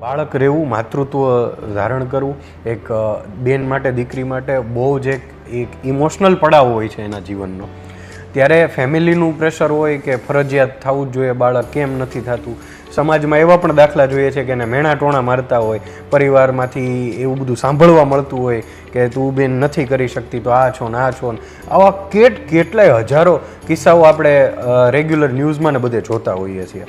બાળક રહેવું, માતૃત્વ ધારણ કરવું, એક બેન માટે, દીકરી માટે બહુ જ એક એક ઇમોશનલ પડાવ હોય છે એના જીવનનો. ત્યારે ફેમિલીનું પ્રેશર હોય કે ફરજિયાત થવું જ જોઈએ, બાળક કેમ નથી થતું? સમાજમાં એવા પણ દાખલા જોઈએ છે કે એને મેણા ટોણા મારતા હોય, પરિવારમાંથી એવું બધું સાંભળવા મળતું હોય કે તું બેન નથી કરી શકતી, તો આ છો ને આ છો ને. આવા કેટ કેટલાય હજારો કિસ્સાઓ આપણે રેગ્યુલર ન્યૂઝમાં ને બધે જોતા હોઈએ છીએ.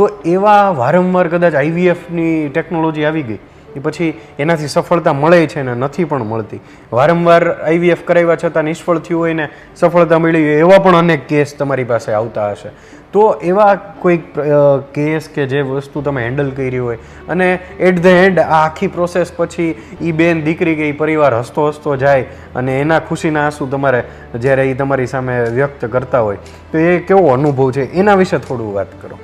તો એવા વારંવાર કદાચ આઈવીએફની ટેકનોલોજી આવી ગઈ, એ પછી એનાથી સફળતા મળે છે ને નથી પણ મળતી. વારંવાર આઈવીએફ કરાવ્યા છતાં નિષ્ફળ થયું હોય ને સફળતા મળી હોય એવા પણ અનેક કેસ તમારી પાસે આવતા હશે. તો એવા કોઈક કેસ કે જે વસ્તુ તમે હેન્ડલ કરી હોય અને એટ ધ એન્ડ આ આખી પ્રોસેસ પછી એ બેન દીકરી કે એ પરિવાર હસતો હસતો જાય અને એના ખુશીના આંસુ તમારે જ્યારે એ તમારી સામે વ્યક્ત કરતા હોય, તો એ કેવો અનુભવ છે? એના વિશે થોડું વાત કરો.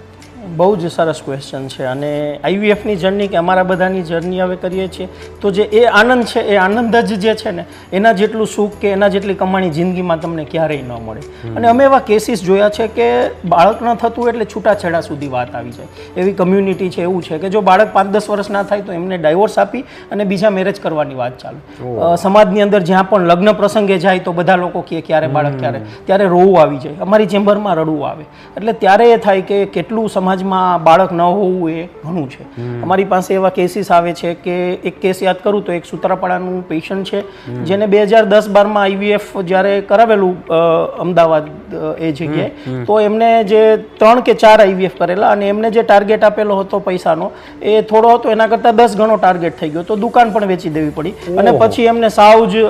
બહુ જ સરસ ક્વેશ્ચન છે. અને આઈવીએફની જર્ની કે અમારા બધાની જર્ની હવે કરીએ છીએ તો જે એ આનંદ છે એ આનંદ જ જે છે ને એના જેટલું સુખ કે એના જેટલી કમાણી જિંદગીમાં તમને ક્યારેય ન મળે. અને અમે એવા કેસીસ જોયા છે કે બાળક ન થતું એટલે છૂટાછેડા સુધી વાત આવી જાય. એવી કમ્યુનિટી છે એવું છે કે જો બાળક પાંચ દસ વર્ષ ના થાય તો એમને ડાયવોર્સ આપી અને બીજા મેરેજ કરવાની વાત ચાલુ. સમાજની અંદર જ્યાં પણ લગ્ન પ્રસંગે જાય તો બધા લોકો કહે ક્યારે બાળક ક્યારે? ત્યારે રોવું આવી જાય. અમારી ચેમ્બરમાં રડવું આવે. એટલે ત્યારે એ થાય કે કેટલું સમાજમાં બાળક ન હોવું એ ઘણું છે. અમારી પાસે એવા કેસીસ આવે છે કે એક કેસ યાદ કરું તો એક સુત્રાપાડાનું પેશન્ટ છે જેને બે હજાર દસ બારમાં આઈવીએફ જ્યારે કરાવેલું અમદાવાદ એ જગ્યાએ તો એમને જે ત્રણ કે ચાર આઈવીએફ કરેલા અને એમને જે ટાર્ગેટ આપેલો હતો પૈસાનો એ થોડો હતો એના કરતાં દસ ગણો ટાર્ગેટ થઈ ગયો. તો દુકાન પણ વેચી દેવી પડી. અને પછી એમને સાવ જ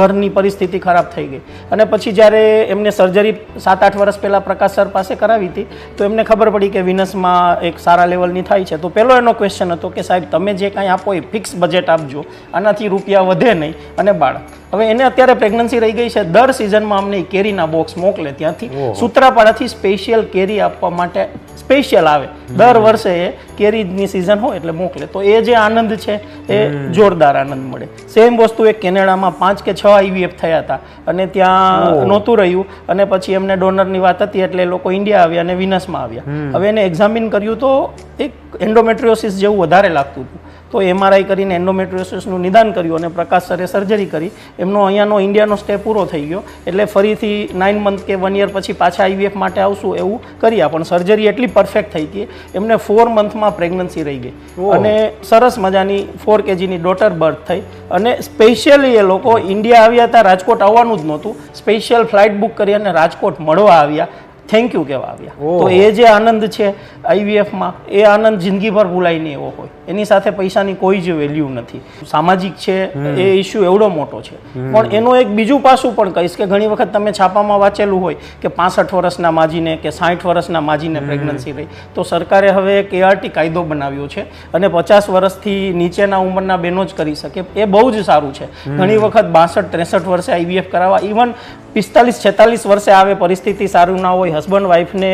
ઘરની પરિસ્થિતિ ખરાબ થઈ ગઈ. અને પછી જ્યારે એમને સર્જરી સાત આઠ વર્ષ પહેલાં પ્રકાશ સર પાસે કરાવી હતી તો એમને ખબર પડી કે વિનસમાં એક સારા લેવલની થાય છે, તો પહેલો એનો ક્વેશ્ચન હતો કે સાહેબ, તમે જે કાંઈ આપો એ ફિક્સ બજેટ આપજો, આનાથી રૂપિયા વધે નહીં. અને બાળક હવે એને અત્યારે પ્રેગ્નન્સી રહી ગઈ છે. દર સિઝનમાં અમને કેરીના બોક્સ મોકલે ત્યાંથી. સૂત્રાપાડાથી સ્પેશિયલ કેરી આપવા માટે સ્પેશિયલ આવે. દર વર્ષે એ કેરીની સિઝન હોય એટલે મોકલે. તો એ જે આનંદ છે એ જોરદાર આનંદ મળે. સેમ વસ્તુ એ કેનેડામાં પાંચ કે છ આઈવીએફ થયા હતા. અને ત્યાં નહોતું રહ્યું. અને પછી એમને ડોનરની વાત હતી એટલે એ લોકો ઇન્ડિયા આવ્યા અને વિનસમાં આવ્યા. હવે એને એક્ઝામિન કર્યું તો એક એન્ડોમેટ્રિયોસિસ જેવું વધારે લાગતું હતું. તો એમઆરઆઈ કરીને એન્ડોમેટ્રિયોસિસનું નિદાન કર્યું અને પ્રકાશ સરે સર્જરી કરી. એમનો અહીંયાનો ઇન્ડિયાનો સ્ટે પૂરો થઈ ગયો. એટલે ફરીથી નાઇન મંથ કે વન યર પછી પાછા આઈવીએફ માટે આવશું એવું કર્યા. પણ સર્જરી એટલી પરફેક્ટ થઈ ગઈ એમને ફોર મંથમાં પ્રેગ્નન્સી રહી ગઈ. અને સરસ મજાની ફોર કેજીની ડોટર બર્થ થઈ. અને સ્પેશિયલી એ લોકો ઇન્ડિયા આવ્યા હતા રાજકોટ આવવાનું જ નહોતું. સ્પેશિયલ ફ્લાઇટ બુક કરી અને રાજકોટ મળવા આવ્યા. થેન્ક યુ કહેવા આવ્યા. તો એ જે આનંદ છે આઈવીએફમાં એ આનંદ જિંદગીભર ભૂલાય નહીં એવો હોય. એની સાથે પૈસાની કોઈ જ વેલ્યુ નથી. સામાજિક છે એ ઇસ્યુ એવડો મોટો છે. પણ એનો એક બીજું પાસું પણ કહીશ કે ઘણી વખત તમે છાપામાં વાંચેલું હોય કે પાસઠ વર્ષના માજીને કે સાઠ વર્ષના માજીને પ્રેગ્નન્સી રહી તો સરકારે હવે એક એઆરટી કાયદો બનાવ્યો છે અને પચાસ વર્ષથી નીચેના ઉંમરના બહેનો જ કરી શકે. એ બહુ જ સારું છે. ઘણી વખત બાસઠ ત્રેસઠ વર્ષે આઈવીએફ કરાવવા ઇવન પિસ્તાલીસ છેતાલીસ વર્ષે આવે પરિસ્થિતિ સારું ના હોય હસબન્ડ વાઈફને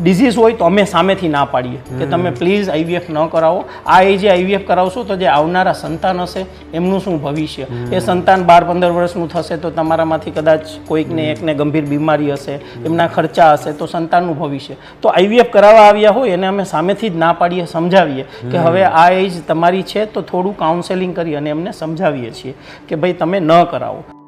ડિઝીઝ હોય તો અમે સામેથી ના પાડીએ. કે તમે પ્લીઝ આઈવીએફ ન કરાવો. આ એજે આઈવીએફ કરાવશો તો જે આવનારા સંતાન હશે એમનું શું ભવિષ્ય? એ સંતાન બાર પંદર વર્ષનું થશે તો તમારામાંથી કદાચ કોઈકને એકને ગંભીર બીમારી હશે એમના ખર્ચા હશે તો સંતાનનું ભવિષ્ય. તો આઈવીએફ કરાવવા આવ્યા હોય એને અમે સામેથી જ ના પાડીએ સમજાવીએ કે હવે આ એજ તમારી છે તો થોડું કાઉન્સેલિંગ કરી અને એમને સમજાવીએ છીએ કે ભાઈ તમે ન કરાવો.